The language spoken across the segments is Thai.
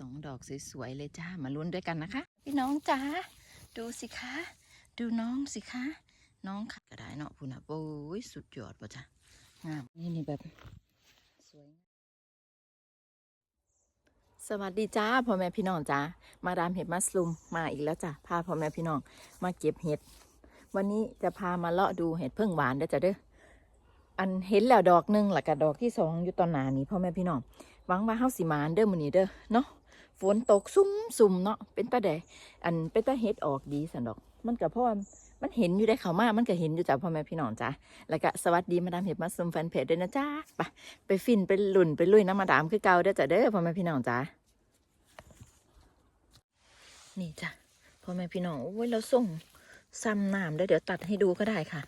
สองดอกสวยๆเลยจ้ามาลุ้นด้วยกันนะคะ พี่น้องจ้าดูสิคะ ดูน้องสิคะ น้องค่ะก็ได้เนาะพูนะโอ้ยสุดยอดป่ะจ้ะงามนี่นี่แบบสวยสวัสดีจ้าพ่อแม่พี่น้องจ้ามาดามเห็ดมัสลุมมาอีกแล้วจ้ะพาพ่อแม่พี่น้องมาเก็บเห็ด วันนี้จะพามาเลาะดูเห็ดเพิ่งหวานเด้อจ้ะเด้ออันเห็นแล้วดอกหนึ่งหลักกะดอกที่สองอยู่ตอนหนานี้พ่อแม่พี่น้องหวังว่าเฮาสิมานเด้อมื้อนี้เด้อเนาะ ฝนตกซุ่มซุ่มๆเนาะเป็นตาแดอันเป็นตาเห็ดออกดีสันดอก มันก็เพราะว่ามันเห็นอยู่ได้เขามากมันก็เห็นอยู่จ้ะพ่อแม่พี่น้องจ้าแล้วก็สวัสดีมาดามเห็ดมัสลุมแฟนเพจด้วยนะจ้าไปไปฟินไปหลุ่นไปลุยน้ำมาดามคือเก่าเด้อจ้ะเด้อพ่อแม่พี่น้องจ้านี่จ้ะพ่อแม่พี่น้องโอ้ยเราส่งซ้ำน้ำได้วเดี๋ยวตัดให้ดูก็ได้ค่ะ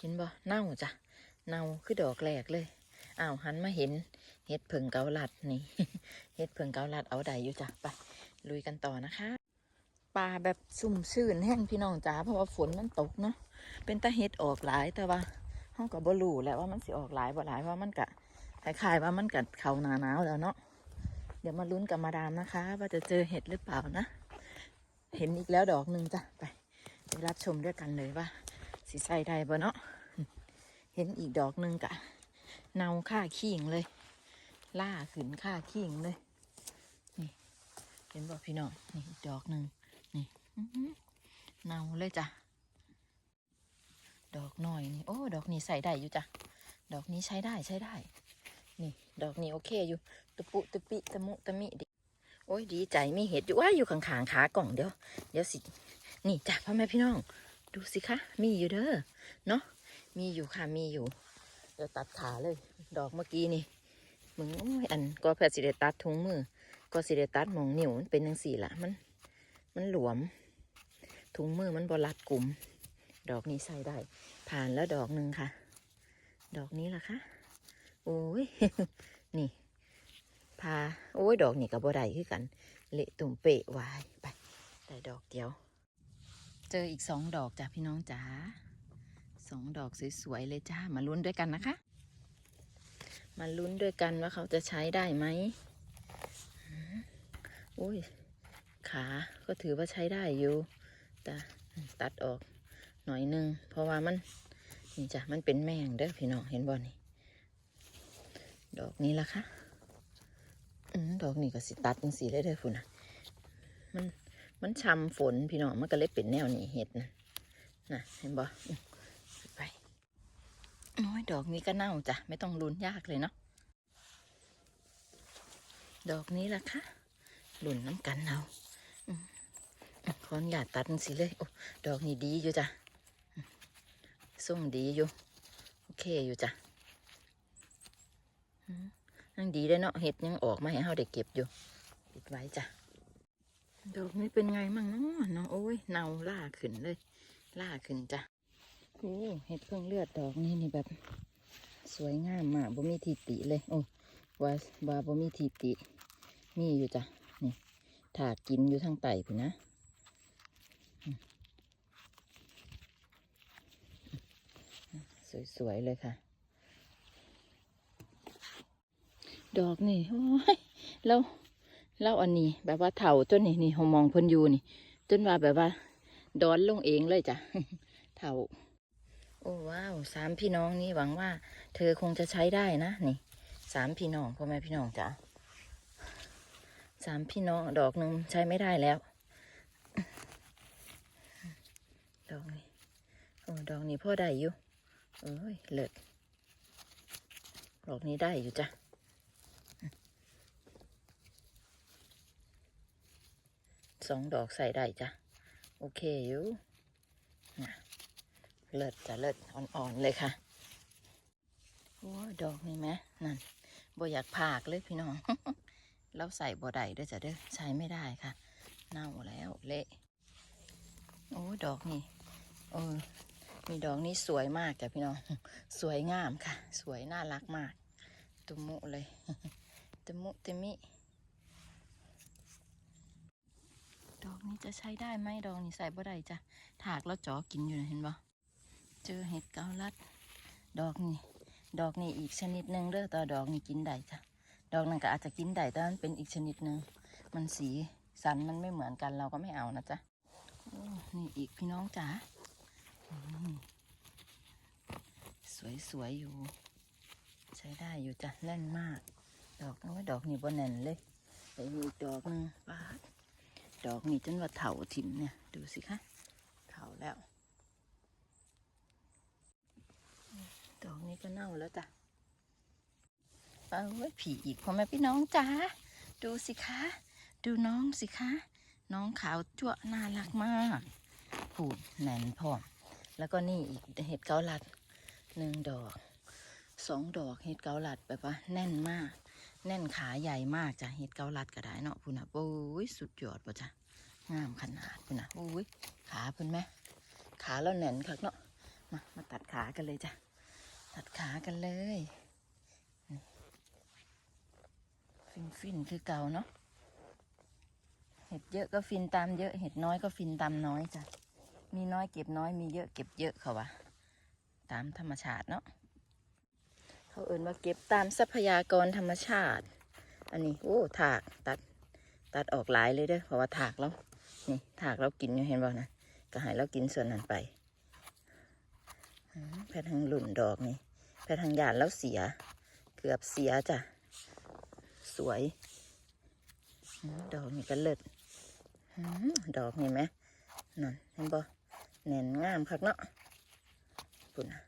เห็นบ่เน่าจ้ะเน่าคือดอกแรกเลยอ้าวหันมาเห็น เห็ดเผิงเกาลัดนี่เห็ดเผิงเกาลัดเอาได้อยู่จ้ะไปลุยกันต่อนะคะป่าแบบสุ่มซื่นแห้งพี่น้องจ๋าเพราะว่าฝนมันตกเนาะเป็นตาเห็ดออกหลายแต่ว่าห้องกับ่รู้แหละว่ามันสิออกหลายบ่หลายเพราะมันกะคล้ายๆว่ามันกัดเขาหนาหนาวแล้วเนาะเดี๋ยวมาลุ้นกับมาดามนะคะ ว่าจะเจอเห็ดหรือเปล่านะ เห็นอีกแล้วดอกหนึ่งจ้ะไปไปรับชมด้วยกันเลยว่าสีใส่ได้บ่เนาะเห็นอีกดอกหนึ่งกะเนาค่าขิงเลย ล่าขืนค่าขิงเลย นี่เห็นบ่พี่น้องนี่ดอกหนึ่งนี่อื้อหือเนาเลยจ้ะดอกหน่อยนี่โอ้ดอกนี้ใส่ได้อยู่จ้ะดอกนี้ใช้ได้ใช้ได้ นี่ ดอกนี้โอเคอยู่ตะปุตะปิตะมุตะมิดิโอ้ยดีใจมีเห็ดอยู่ว่าอยู่ข้างขากล่องเดี๋ยวเดี๋ยวสินี่จ้ะพ่อแม่พี่น้อง ดูสิคะ มีอยู่เด้อเนาะมีอยู่ค่ะมีอยู่ เดี๋ยวตัดขาเลย ดอกเมื่อกี้นี่ มึงอ้ยอันก็เพื่อสิเดตัดถุงมือ ก็สิเดตัดหมองนิ้วมันเป็นยังสี่ละมัน มันหลวม ถุงมือมันบรัดกลุ่ม ดอกนี้ใส่ได้ ผ่านแล้วดอกหนึ่งค่ะ ดอกนี้ล่ะคะโอ้ย นี่พาโอ้ย ดอกนี่กับบัได้คือกัน เละตุ่มเปะวายไปได้ดอกเดียว เจออีกสองดอกจ้ะพี่น้องจ๋าสองดอกสวยๆเลยจ้ามาลุ้นด้วยกันนะคะ มาลุ้นด้วยกันว่าเขาจะใช้ได้ไหมอืมโอ้ย ขาก็ถือว่าใช้ได้อยู่ แต่ตัดออกหน่อยหนึง เพราะว่ามัน นี่จ้ะ มันเป็นแมงเด้อพี่น้องเห็นบ่นี่ ดอกนี้ละคะอดอกนี่ก็สิตัดจังสีเลยเด้อพุ่นะมัน มันช้ำฝนพี่น้อง มันก็เลยเป็นแนวนี้เห็ดนะนะเห็นบ่ โอ้ยดอกนี้ก็เน่าจ้ะ ไม่ต้องลุ้นยากเลยเนาะดอกนี้ล่ะคะลุนน้ำกันเอาขออนุญาตตัดสีเลยโอ้ดอกนี้ดีอยู่จ้ะส่งดีอยู่ โอเคอยู่จ้ะอืมยังดีได้เนาะเห็ดยังออกมาให้เราได้เก็บอยู่ปิดไว้จ้ะดอกนี้เป็นไงมั่งเนาะเนาะโอ้ยเนาล่าขึ้นเลย ล่าขึ้นจ้ะ โอ้เห็ดเพิ่งเลือดดอกนี้นี่แบบ สวยงามมากบ่มีทีติเลย โอ้ว่าว่าบ่มีทีติ มีอยู่จ้ะ นี่ถากินอยู่ทางไต่พี่นะสวย ๆ เลยค่ะ ดอกนี่โอ้ยแล้วแล้วอันนี้ แบบว่าเถาจนนี่นี่หมองพนยูนี่ จนว่าแบบว่า ดอนลงเองเลยจ้ะ เถา อ้ว้าวสามพี่น้องนี่หวังว่า เธอคงจะใช้ได้นะนี่สามพี่น้องพ่อแม่พี่น้องจ้ะสามพี่น้องดอกหนึ่งใช้ไม่ได้แล้ว ดอกนี้โอ้ดอกนี้พ่อได้อยู่เอ้ยเลิศดอกนี้ได้อยู่จ้ะสองดอกใส่ได้จ้ะโอเคอยู่นะ เลิศจะเลิศอ่อนๆเลยค่ะโอ้ดอกนี่ไหมนั่นบ่อยากพากเลยพี่น้องเราใส่บ่ได้ด้วยจ้ะเด้อใช้ไม่ได้ค่ะ เน่าแล้วเละโอ้ดอกนี่เออมีดอกนี้สวยมากจ้ะพี่น้องสวยงามค่ะ สวยน่ารักมากตุมุเลยตุมุตมิดอกนี้จะใช้ได้ไหมดอกนี้ใส่บ่ได้จ้ะถากแล้วจ่อกินอยู่นะเห็นบ่ เจอเห็ดเกาลัด ดอกนี้ดอกนี้อีกชนิดหนึ่งเด้อต่ดอกนี้กินได้จ้ะ ดอกนั้นก็อาจจะกินได้แต่มันเป็นอีกชนิดหนึ่ง มันสีสันมันไม่เหมือนกันเราก็ไม่เอานะจ๊ะนี่อีกพี่น้องจ๋าสวยๆอยู่ ใช้ได้อยู่จ้ะแน่นมาก ดอกน้อยดอกนี่บ่แน่นเลยแต่มีดอกนึงปาดดอกนี่จนว่าเถาถิ่มเนี่ย ดูสิคะเถาแล้ว ดอก นี้ก็เน่าแล้วจ้ะเอาไว้ผีอีกพ่อแม่พี่น้องจ้าดูสิคะ ดูน้องสิคะ น้องขาวจั่วน่ารักมากผูดแน่นพร้อมแล้วก็นี่อีกเห็ดเกาลัดหนึ่งดอกสองดอกเห็ดเกาลัดแบบว่าแน่นมาก แน่นขาใหญ่มากจ้ะเห็ดเกาลัดก็ได้เนาะพุ่นนะโอ้ยสุดยอดป่ะจ้ะงามขนาดพุ่นนะโอ้ยขาพุ่นไหมขาเราแน่นคักเนาะมามาตัดขากันเลยจ้ะ ตัดขากันเลยฟินฟินคือเก่าเนาะเห็ดเยอะก็ฟินตามเยอะ เห็ดน้อยก็ฟินตามน้อยจ้ะมีน้อยเก็บน้อยมีเยอะเก็บเยอะเขาวะตามธรรมชาติเนาะเขาเอ่นว่าเก็บตามทรัพยากรธรรมชาติ อันนี้โอ้ถากตัดตัดออกหลายเลยเด้อเพราะว่าถากแล้วนี่ถากเรากินอยู่เห็นบ่นะก็ให้เรากินส่วนนั้นไป แพทางหลุ่นดอกนี่แพทางหยาดแล้วเสีย เกือบเสียจ้ะ สวย ดอกนี่ก็เลิศดอกนี่ไหมนั่นเห็นบ่แน่นงามคักเนาะปุ่นะ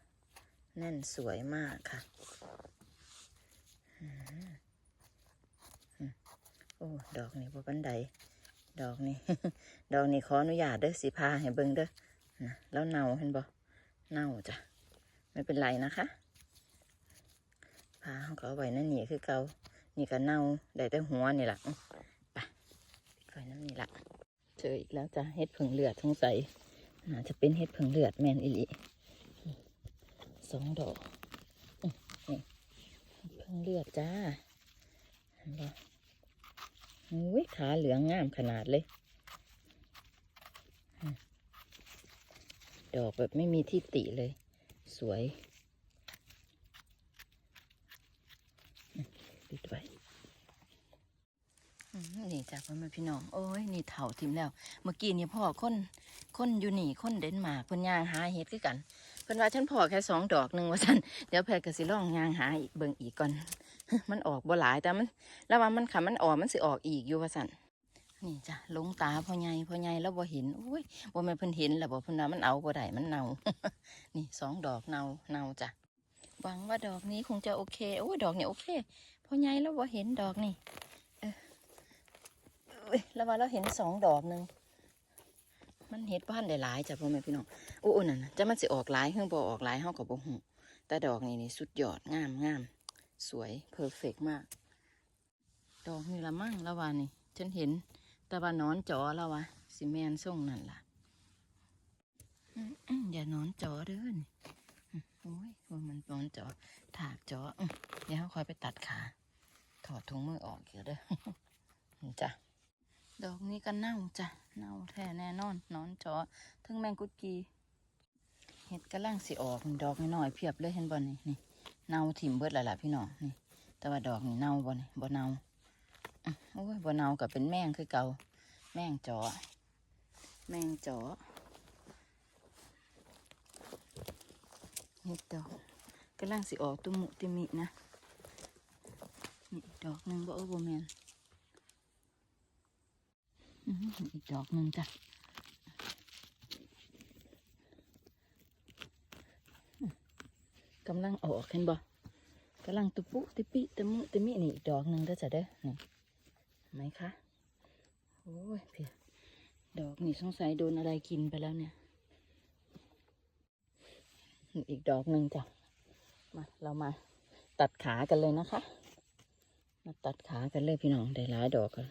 แน่นสวยมากค่ะโอ้ดอกนี่บ่บันไดดอกนี่ ดอกนี่ขออนุญาตเด้อสิพาให้เบิ่งเด้อนะแล้วเน่าเห็นบ่ เน่าจ้ะไม่เป็นไรนะคะพาเขาเอาไว้นั่นนี่คือเกานี่ก็เน่าได้แต่หัวนี่แหละไปไปนั่นนี่ละเจออีกแล้วจ้ะเห็ดผึ่งเลือดสงสัยน่าจะเป็นเห็ดผึ่งเลือดแมนอิลิสองดอกอื้อนี่เพิ่งเลือดจ้าเห็นปะอุ้ยขาเหลืองงามขนาดเลยอืม ดอกแบบไม่มีที่ติเลย สวยปิดไว้นี่จ้ะพ่อแม่พี่น้อง โอ้ย นี่เถ่าทิมแล้ว เมื่อกี้นี่พ่อคนคนอยู่นี่คนเดนมาร์กเพิ่นยางหาเห็ดคือกันเพิ่นว่าฉันพอแค่สองดอกหนึ่งว่าสันเดี๋ยวแพทย์ก็สิลองยางหาอีกเบิ่งอีกก่อน มันออกบ่หลายแต่มัน แล้วว่ามันขามันออกมันสิออกอีกอยู่ว่าสัน นี่จ้ะหลงตาพ่อใหญ่พ่อใหญ่แล้วบ่เห็นอุ้ยบ่แม่เพิ่นเห็นแล้วบ่เพิ่นว่ามันเอาบ่ได้มันเน่านี่สองดอกเน่าเน่าจ้ะหวังว่าดอกนี้คงจะโอเคโอ้ยดอกนี่โอเคพ่อใหญ่แล้วบ่เห็นดอกนี่เออเอ้ยแล้วว่าเราเห็นสองดอกหนึ่งมันเห็ดบ้านได้หลายจ้ะพ่อแม่พี่น้องโอ้โอ้นั่นน่ะจะมันสิออกหลายเฮืองบ่ออกหลายเฮาก็บ่ฮู้แต่ดอกนี่นี่สุดยอดงามงามสวยเพอร์เฟกมาก ดอกนี่ละมั่งละวานี่ฉันเห็น แต่ว่านอนจอแล้ววะสิแมนส่งนั่นล่ะอย่านอนจอเด้อนโอ้ยว่ามันนอนจอถากจออืมเดี๋ยวคอยไปตัดขาถอดถุงมือออกเดี๋ยวเด้อจ้ะดอกนี้ก็เน่าจ้ะเน่าแท้แน่นอนนอนจอถึงแมงกุดกีเห็ดกระลังสิออกดอกน้อยเพียบเลยเห็นบ่นี่นี่เน่าถิ่มเบิดแล้วล่ะพี่น้องนี่ แต่ว่าดอกนี่เน่าบ่นี่บ่เน่าโอ้ยบ่เน่ากับเป็นแมงคือเก่า แมงจอ แมงจอเห็ดอกกำลังสิออกตุมุติมินะนี่ดอกหนึ่งบ่เออบ่แมนอีกดอกหนึ่งจ้ะกำลังออกเห็นบ่กำลังตุปุติปิตะมุตะมินี่อีกดอกหนึ่งก็จะเด้อนี่เห็นไหมคะ อ้ยเพียดอกนี่สงสัยโดนอะไรกินไปแล้วเนี่ย อีกดอกหนึ่งจ้ะ มาเรามาตัดขากันเลยนะคะ มาตัดขากันเลยพี่น้องได้หลายดอกกัน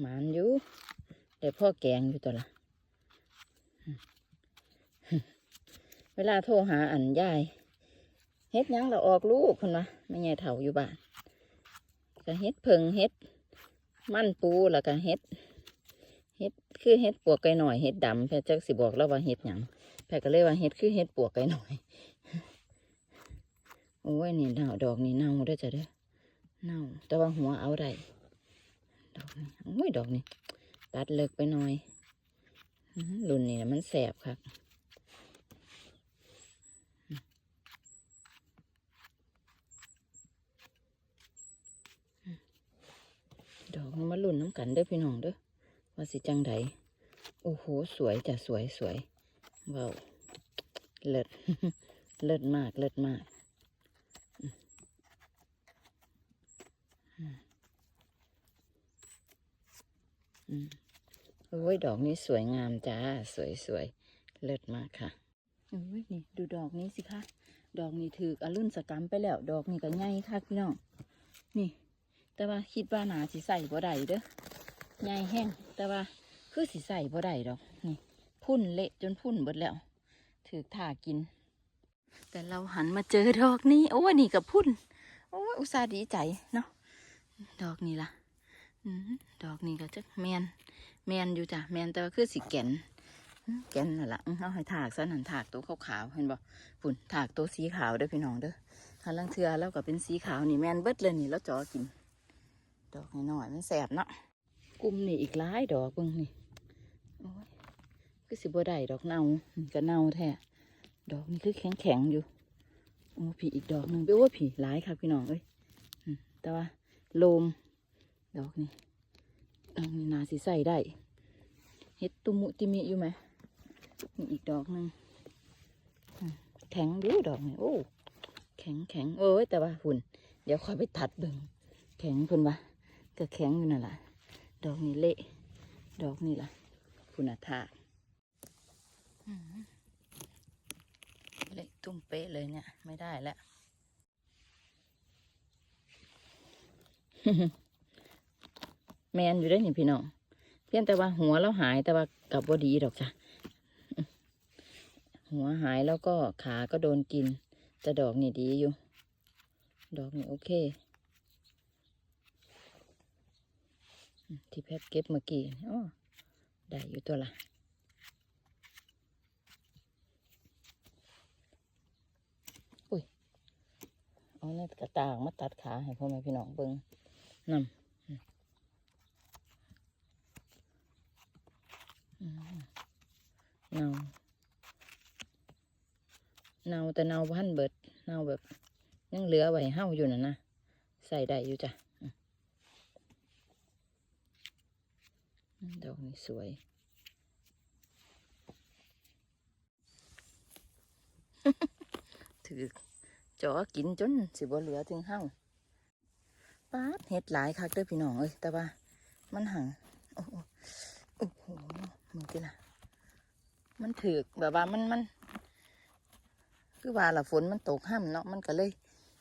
หมานอยู่แต่พ่อแกงอยู่ตัวละเวลาโทรหาอันยายเฮ็ดยังเราออกลูกคนวะไม่ใหญ่เถาอยู่บ้านก็เฮ็ดเพิงเฮ็ด มั่นปูแล้วก็เฮ็ดเฮ็ดคือเฮ็ดปวกไก่หน่อยเฮ็ดดำแพทจักสิบอกแล้วว่าเฮ็ดหยังแพทก็เลยว่าเฮ็ดคือเฮ็ดปวกไก่หน่อย โอ้ยนี่เน่าดอกนี่เน่าได้จ้ะเด้อเน่าแต่ว่าหัวเอาได้ดอกนี่โอ้ยดอกนี่ตัดเลิกไปหน่อยรุ่นนี้น่ะมันแสบครับ ดอกมันมาลุ่นน้ำกันเด้อพี่น้องเด้อว่าสิจังใดโอ้โห สวยจ้ะสวยสวยว้าวเลิศเลิศมากเลิศมากอืมโอ้ยดอกนี้สวยงามจ้า สวยสวยเลิศมากค่ะโอ้ยนี่ ดูดอกนี้สิคะ ดอกนี้ถืออรุ่นสกรรมไปแล้ว ดอกนี้ก็ใหญ่ค่ะพี่น้อง นี่ แต่ว่าคิดว่าหนาสิใส่บ่ได้เด้อใหญ่แห้งแต่ว่าคือสิใส่บ่ได้ดอกนี่พุ่นเละจนพุ่นเบิดแล้ว ถือถ่ากิน แต่เราหันมาเจอดอกนี้ โอ้ยนี่กับพุ่น โอ้ยอุตส่าห์ดีใจเนาะดอกนี้ล่ะอดอกนี้ก็จะแมนแมนอยู่จ้ะแมนแต่ว่าคือสีแก่นแก่นนั่นละเอาให้ถากซะนั่นถากตัวขาวๆเห็นบ่ฝุ่นถากตัวสีขาวเด้อพี่น้องเด้อคันลังเทือแล้วก็เป็นสีขาวนี่แมนเบิดเลยนี่แล้วจอกิน ดอกน้อยๆมันแสบเนาะกลุ่มนี่อีกหลายดอกเบิ่งนี่โอ้ยคือสิบ่ได้ดอกเน่านี่ก็เน่าแท้ดอกนี่คือแข็งแข็งๆอยู่โอ้ผีอีกดอกหนึ่งไปโอ้ยผีหลายค่ะพี่น้องเอ้ยอืมแต่ว่าโลมดอกนี่ดอกนี่นาสิใส่ได้เฮ็ดตุมุติมิอยู่ไหมนี่อีกดอกหนึ่งอืมแข็งดูดอกนี่โอ้แข็งแข็งเอ้ยแต่ว่าหุ่น เดี๋ยวค่อยไปตัดเบิ่งแข็งพุ่นวะ ก็แข็งอยู่นั่นแหละดอกนี่เละดอกนี่ล่ะ คุณอาเละตุ้มเป๊ะเลยเนี่ย ไม่ได้แล้วแมนอยู่ได้อนี่พี่น้องเพียงแต่ว่าหัวเราหายแต่ว่ากับว่าดีดอกจ้ะหัวหายแล้วก็ขาก็โดนกินแต่ดอกนี่ดีอยู่ ดอกนี่โอเคอืม ที่แพทย์เก็บเมื่อกี้อ๋อได้อยู่ตัวละอุ้ย เอาในกระตางมาตัดขาให้พ่อแม่พี่น้องเบิ่งนำอืมเนาเนาแต่เนาพันเบิดเนาแบบยังเหลือไว้เห่าอยู่น่ะนะ ใส่ได้อยู่จ้ะอืมอืม ดอกนี้สวย ถือจอกินจนสิบ่เหลือถึงเห่าป้าดเห็ดหลายคักเด้อพี่น้องเอ้ยแต่ว่ามันหังโอ้โหโอ้โหมึงติล่ะ มันถือแบบว่ามันมัน คือว่าละฝนมันตกห้ามเนาะมันก็เลย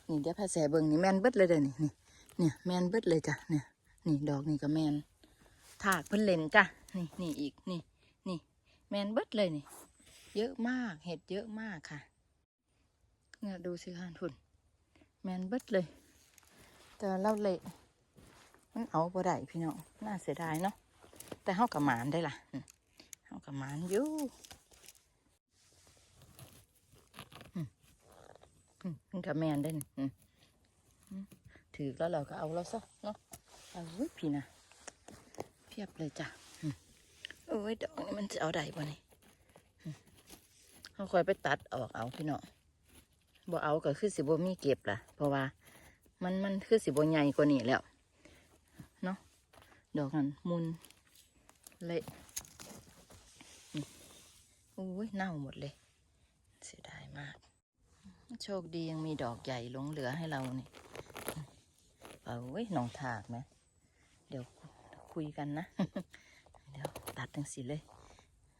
นี่เดี๋ยวพาแสเบิงนี่แมนเบิดเลยเด้อนี่นี่เนี่ยแมนเบิดเลยจ้ะเนี่ยนี่ดอกนี่ก็แมน ถากเพิ่นเล่นจ้ะนี่นี่อีกนี่นี่แมนเบิดเลยนี่ เยอะมากเห็ดเยอะมากค่ะเนี่ยดูสิคะทุนแมนเบิดเลย แต่ว่าเละมันเอาบ่ได้พี่น้องน่าเสียดายเนาะแต่เฮากับหมานได้ล่ะเฮากับหมานอยู่มันกับแมนได้นี่อืมอืมถือแล้วเราก็เอาแล้วซะเนาะเอาพี่นะ พียบเลยจ้ะอืมโอ้ยดอกนี่มันจะเอาได้บ่นี่อืมเขาคอยไปตัดออกเอาพี่น้องบ่เอาก็คือสิบ่มีเก็บล่ะ เพราะว่ามันมันคือสิบ่ใหญ่กว่านี้แล้วเนาะดอกนั้นมุนเละนี่โอ้ยเน่าหมดเลย เสียดายมาก โชคดียังมีดอกใหญ่หลงเหลือให้เรานี่เอาเว้ยหนองถากไหมเดี๋ยว คุยกันนะ เดี๋ยวตัดทั้งสิเลย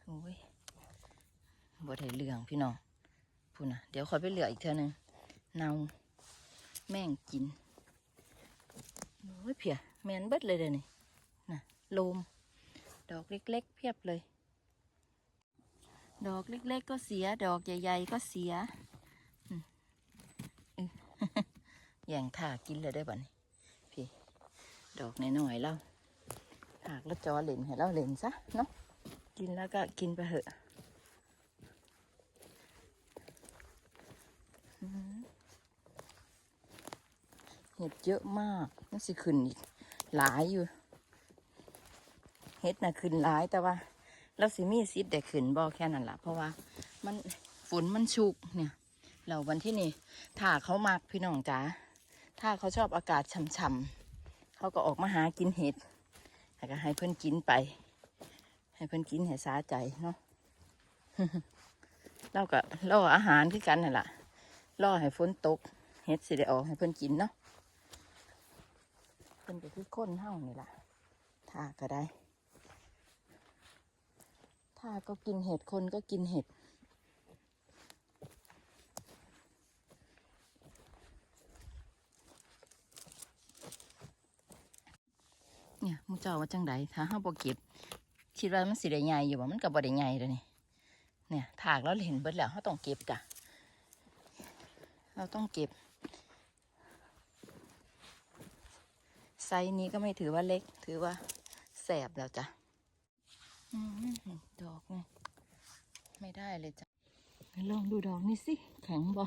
โอ้ยบ่ได้เหลืองพี่น้องพูนะเดี๋ยวคอไปเหลืออีกเท่านึงเนาแม่งกิน โอ้ยเพียแมนเบิดเลยเดี๋ยวนี้น่ะโลม ดอกเล็ก ๆ เพียบเลย ดอกเล็ก ๆ ก็เสีย ดอกใหญ่ ๆ ก็เสียอย่งถากินเลยได้บ่นี่พี่ ดอกน้อยๆแล้ว หากแล้วจอเหล่นให้เราเหล่นซะเนาะกินแล้วก็กินไปเถอะเห็ดเยอะมากมันสิขึ้นอีก หลายอยู่เฮ็ดน่ะขึ้นหลายแต่ว่าเราสิมีสิทธิ์ได้ขึ้นบ่แค่นั้นล่ะเพราะว่า มันฝนมันชุกเนี่ยเราวันที่นี่ถ้าเขามักพี่น้องจ๋าถ้าเขาชอบอากาศช่ำๆเขาก็ออกมาหากินเห็ด แล้วก็ให้เพื่อนกินไป ให้เพื่อนกินให้สาใจเนาะเราก็ล่ออาหารคือกันนั่นแหละล่อให้ฝนตกเห็ดสิได้ออกให้เพื่อนกินเนาะเพื่อนก็คือคนเฮานี่แหละถ้าก็ได้ถ้าก็กินเห็ดคนก็กินเห็ด เนี่ยห มูเจ้าว่าจังไดถ้าเฮาบ่เก็บคิดว่ามันสิได้ใหญ่อยู่บ่มันก็บ่ได้ใหญ่เลยนี่เนี่ยถากแล้วเห็นเบิดแล้วเฮาต้องเก็บจ้ะเราต้องเก็บไซส์นี้ก็ไม่ถือว่าเล็ก ถือว่าแสบแล้วจ้ะดอกนี่ไม่ได้เลยจ้ะลองดูดอกนี่สิแข็งบ่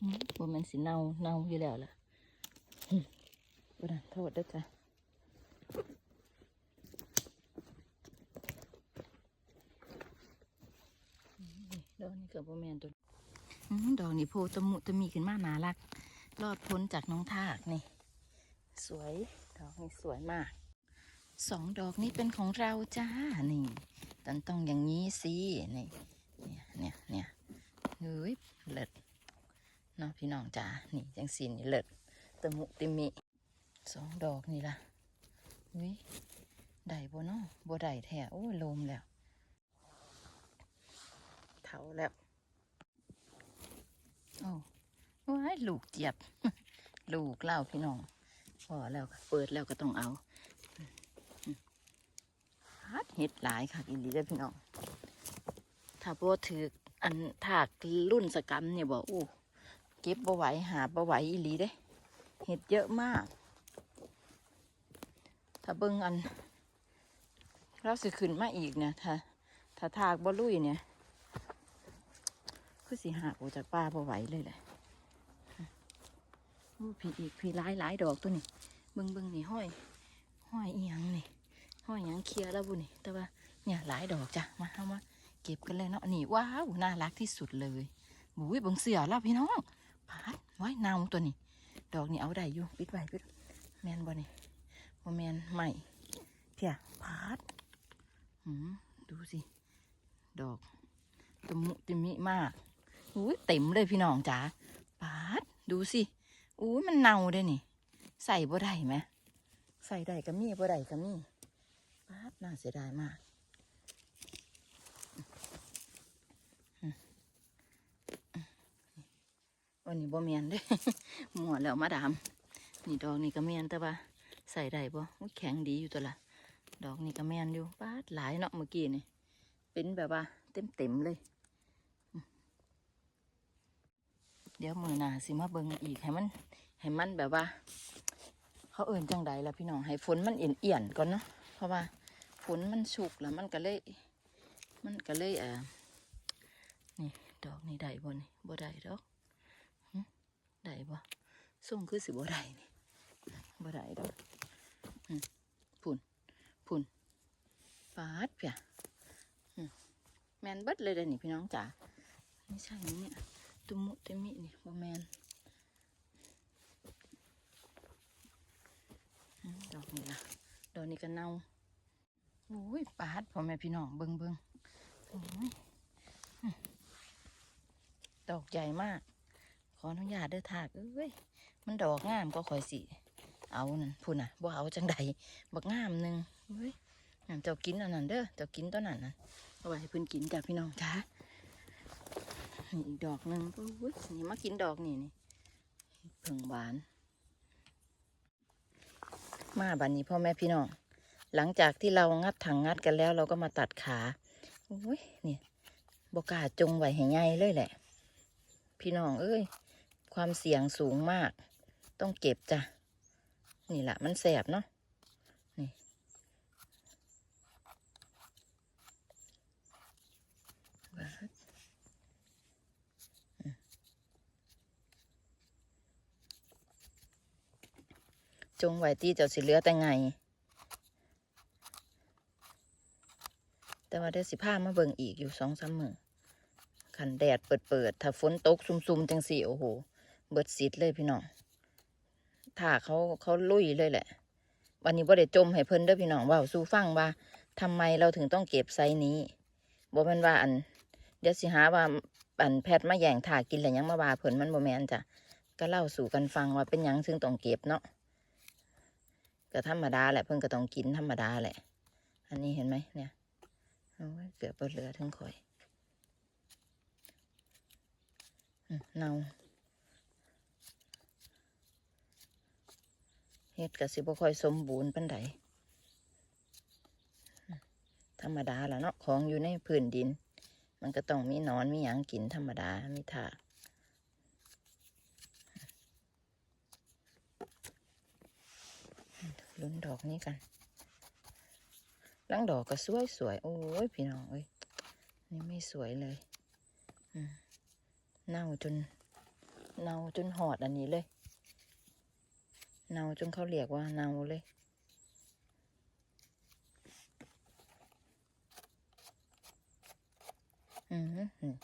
อืมบ่แมันสิเน่าเน่าอยู่แล้วล่ะบ่ได้โทษด้วยจ้ะ ดอกนี้เกือบโบแมนตัวดอกนี้โพตะมุตะมีขึ้นมานารัก รอดพ้นจากน้องทากนี่ สวย ดอกนี้สวยมาก สองดอกนี้เป็นของเราจ้า นี่ตันต้องอย่างนี้สิ นี่ เนี่ยเนี่ยเนี่ยเฮ้ยเลิศเนาะพี่น้องจ้า นี่จังสีนี่เลิศตะมุติมิ สองดอกนี่ล่ะ อุ้ยได้บ่เนาะบ่ได้แท้โอ้ลมแล้วเถาแล้วโอ้ว้ายลูกเจี๊ยบ ลูกเล่าพี่น้องพอแล้วเปิดแล้วก็ต้องเอาฮัดเห็ดหลายค่ะอีหลีเด้พี่น้องถ้าบ่ถืออันถากรุ่นสกรรมเนี่ยบอกโอ้เก็บบ่ไหวหาบ่ไหวอีหลีเด้ เห็ดเยอะมาก ถ้าเบิ่งอัน เราสิขึ้นมาอีกเนี่ยถ้าถ้าถากบ่ลุยเนี่ย คือสิหักออกจากป่าพอไหวเลยแหละโอ้พี่อีกพี่หลายหลายดอกตัวนี้เบิ่งเบิ่งนี่ห้อย ห้อยอีหยังนี่ห้อยหยังเคลียร์แล้วบุนี่ แต่ว่าเนี่ยหลายดอกจ้ะมาเอามาเก็บกันเลยเนาะนี่ว้าวน่ารักที่สุดเลยบุ้ยเบิ่งเสือแล้วพี่น้องพาดไว้นาตัวนี้ ดอกนี่เอาได้อยู่ปิดไว้ปิดแมนบ่นี่ บ่แมนใหม่เพียพาดหืมดูสิ ดอกตมุตะมิมากอุ้ยเต็มเลยพี่น้องจ๋าปาด ดูสิอุ้ยมันเน่าด้นี่ ใส่บ่ได้ไหมใส่ได้ก็มีบ่ได้ก็มีปาดน่าเสียดายมากอันนี้บ่เมียนด้วยหมวแล้วมาดาม นี่ดอกนี่ก็เมียนแต่ว่า ใส่ได้บ่แข็งดีอยู่ตัวละดอกนี่ก็เมียนอยู่ปาดหลายเนาะเมื่อกี้นี่เป็นแบบว่าเต็มเต็มๆเลย เดี๋ยวมือหนาสิมาเบิงอีกให้มันให้มันแบบว่า เขาเอิ่นจังใดละพี่น้องให้ฝนมันเอียนเอียนๆก่อนเนาะเพราะว่าฝนมันฉุกแล้วมันก็เลย มันก็เลยอ่านี่ดอกนี่ได้บ่นี่บ่ได้ดอกได้บ่ส่งคือสิบ่ได้นี่บ่ได้ดอก หึพุ่นพุ่นปาดเพียแมนเบิดเลยเด้นี่พี่น้องจ๋าไม่ใช่นี่เนี่ยตุมุเตมินี่บ่แมนดอกนี่ล่ะดอกนี้ก็เน่าโอ้ยปาดพ่อแม่พี่น้องเบิงเบิงโอ้ยดอกใหญ่มาก ขออนุญาตเด้อถากเอ้ย มันดอกงามก็คอยสิ เอานั่นพูดน่ะบ่เอาจังใดบักงามหนึ่งเฮ้ยนั่นเจ้ากินอันนั้นเด้อเจ้ากินตัวนั้นน่ะเอาไว้ให้เพิ่นกินจ้ะพี่น้องจ้านี่อีกดอกหนึ่งโอ้ยนี่มากินดอกนี่นี่เพิ่งหวาน มาบัดนนี้พ่อแม่พี่น้องหลังจากที่เรางัดถังงัดกันแล้ว เราก็มาตัดขาโอ้ยเนี่ยบกล้าจงไว้ให้ใหญ่เลยแหละ พี่น้องเอ้ย ความเสี่ยงสูงมาก ต้องเก็บจ้ะ นี่แหละมันแสบเนาะนี่จงไว้ที่เจ้าสิเหลือแต่ไง แต่ว่าได้สิพามาเบิ่งอีกอยู่สองสามมือขันแดดเปิดเปิดๆถ้าฝนตกซุ่มๆจังสี่โอ้โห เบิดสิทธิ์เลยพี่น้อง ถ้าเขาเขาลุยเลยแหละ วันนี้บ่ได้จมให้เพิ่นเด้อพี่น้องเว่าสู้ฟังว่าทำไมเราถึงต้องเก็บไซนี้บ่แม่นว่าอัน เดี๋ยวสิหาว่าอันแพทย์มาแย่งถ่ากินแล้วยังมาว่าเพิ่นมันบ่แม่นจ้ะก็เล่าสู่กันฟังว่าเป็นหยังถึงต้องเก็บเนาะก็ธรรมดาแหละเพิ่นก็ต้องกินธรรมดาแหละ อันนี้เห็นไหมเนี่ยเกือบบ่เหลือถึงข่อยเนา เฮ็ดก็สิบ่ค่อยสมบูรณ์ปานใดอืมธรรมดาแหละเนาะของอยู่ในพื้นดิน มันก็ต้องมีนอนมีหยังกินธรรมดามีถาลุ้นดอกนี้กันลังดอกก็สวยสวยโอ้ยพี่น้องเอ้ยนี่ไม่สวยเลยเน่าจนเน่าจนหอดอันนี้เลย เนาจนเขาเรียกว่าเนาเลยอืมอืม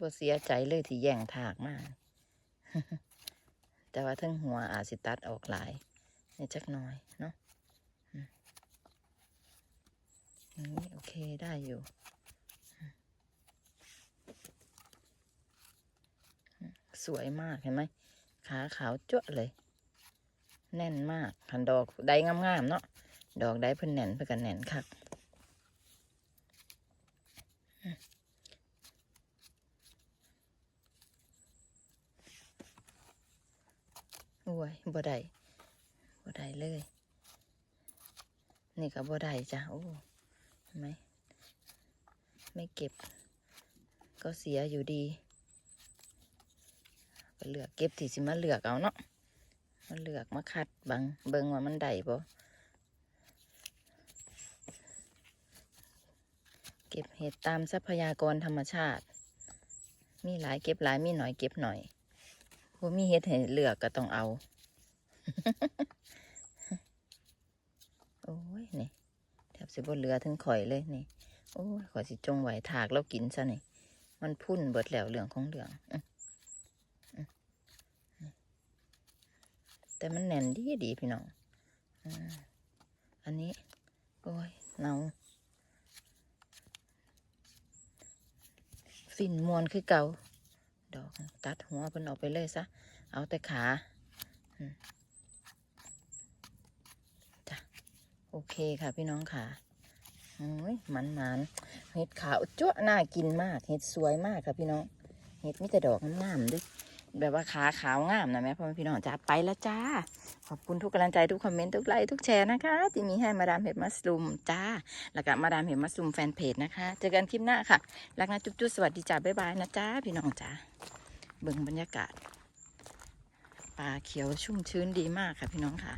บ่เสียใจเลยที่แย่งถากมาก แต่ว่าทั้งหัวอาจสิตัดออกหลายนี่จักหน่อยเนาะอย่างนี้โอเคได้อยู่สวยมากเห็นไหม ขาขาวจ้วเลย แน่นมากหันดอกได้งามๆเนาะดอกได้เพิ่นแน่นเพิ่นกันแน่นคักโอ้ยบ่ได้บ่ได้เลย นี่ก็บ่ได้จ้ะโอ้เห็นไหมไม่เก็บ ก็เสียอยู่ดี ก็เลือกเก็บที่สิมาเลือกเอาเนาะมาเลือกมาคัดบังเบิ่งว่ามันได้บ่เก็บเห็ดตามทรัพยากรธรรมชาติ มีหลายเก็บหลายมีหน่อยเก็บหน่อยบ่มีเห็ดให้เลือกก็ต้องเอา โอ้ยนี่แทบสิบ่เหลือถึงข่อยเลยนี่ โอ้ยข่อยสิจงไหวถากแล้วกินซะนี่มันพุ่นเบิดแล้วเหลืองของเหลืองอ แต่มันแน่นดีดีพี่น้องอันนี้ โอ้ยเนาฟินมวนคือเก่า ดอกตัดหัวเพิ่นออกไปเลยซะ เอาแต่ขาจ้ะโอเคค่ะพี่น้องค่ะโอ้ยมันมันๆเห็ดขาวจ้วน่ากินมาก เห็ดสวยมากค่ะพี่น้อง เห็ดมีแต่ดอกงามๆด้วย แบบว่าขาขาวงามนะแม่พ่อแม่พี่น้องจ้าไปแล้วจ้า ขอบคุณทุกกำลังใจทุกคอมเมนต์ทุกไลค์ทุกแชร์นะคะ ที่มีให้มาดามเห็ดมัสลุมจ้า แล้วก็มาดามเห็ดมัสลุมแฟนเพจนะคะ เจอกันคลิปหน้าค่ะ รักนะจุ๊บๆสวัสดีจ้าบ๊ายบายนะจ้าพี่น้องจ้าเบิ่งบรรยากาศป่าเขียวชุ่มชื้นดีมากค่ะพี่น้องค่ะ